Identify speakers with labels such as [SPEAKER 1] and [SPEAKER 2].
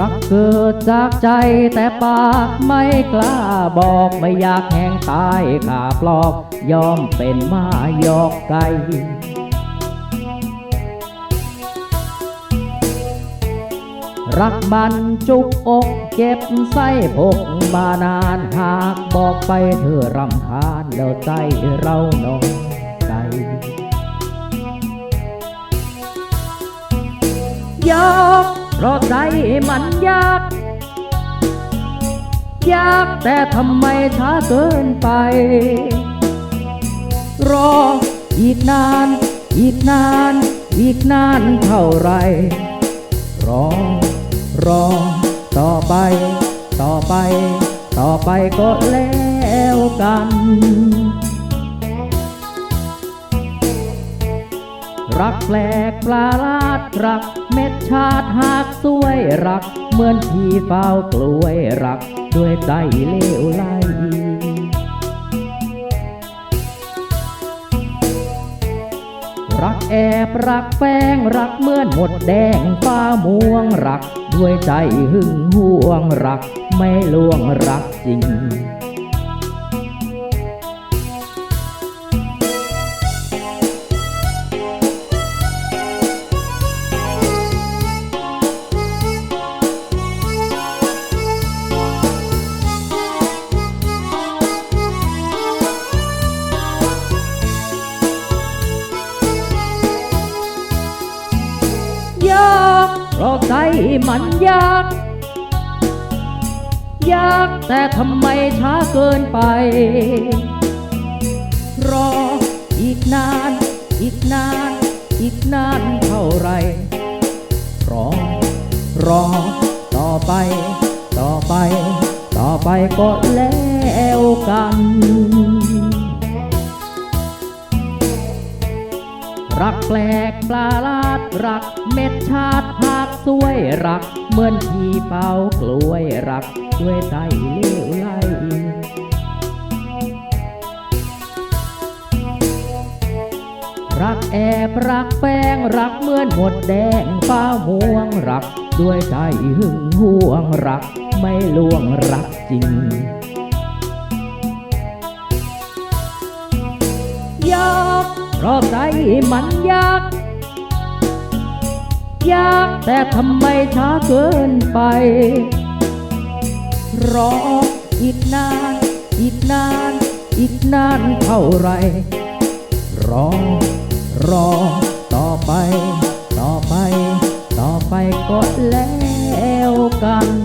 [SPEAKER 1] รักเกิดจากใจแต่ปากไม่กล้าบอกไม่อยากแหงตายขาปลอก ยอมเป็นมายอกไก่รักมันจุกอกเก็บไส้พกมานานหากบอกไปเธอรำคาญแล้วใจเรานองใจยาก เพราะใจมันยาก ยากแต่ทำไมช้าเกินไป รออีกนาน อีกนาน อีกนานเท่าไร รอ รอ ต่อไป ต่อไป ต่อไปก็แล้วกัน รักแปลกปลาลาดรักเม็ดชาติหากสวยรัก เหมือนที่เฝ้ากล้วยรัก ด้วยใจเลวไหลรักแอบรักแป้งรักเหมือนหมดแดงฟ้าม่วงรัก ด้วยใจหึงห่วงรัก ไม่ลวงรักจริง เพราะใจมันยากยากแต่ทำไมช้าเกินไป รออีกนาน อีกนาน อีกนานเท่าไร รอ รอ ต่อไป ต่อไป ต่อไปก็แล้วกัน รักแปลกปลาลาด รักเม็ดชาติหากสวยรัก เหมือนที่เป่ากล้วยรักด้วยใจเลี้ยวไหลรักแอบรักแป้งรักเหมือนหมดแดงฟ้าม่วงรัก ด้วยใจหึงห่วงรัก ไม่ลวงรักจริง เพราะใจมันยากยากแต่ทำไมช้าเกินไป รออีกนาน อีกนาน อีกนานเท่าไร รอ รอ ต่อไป ต่อไป ต่อไปก็แล้วกัน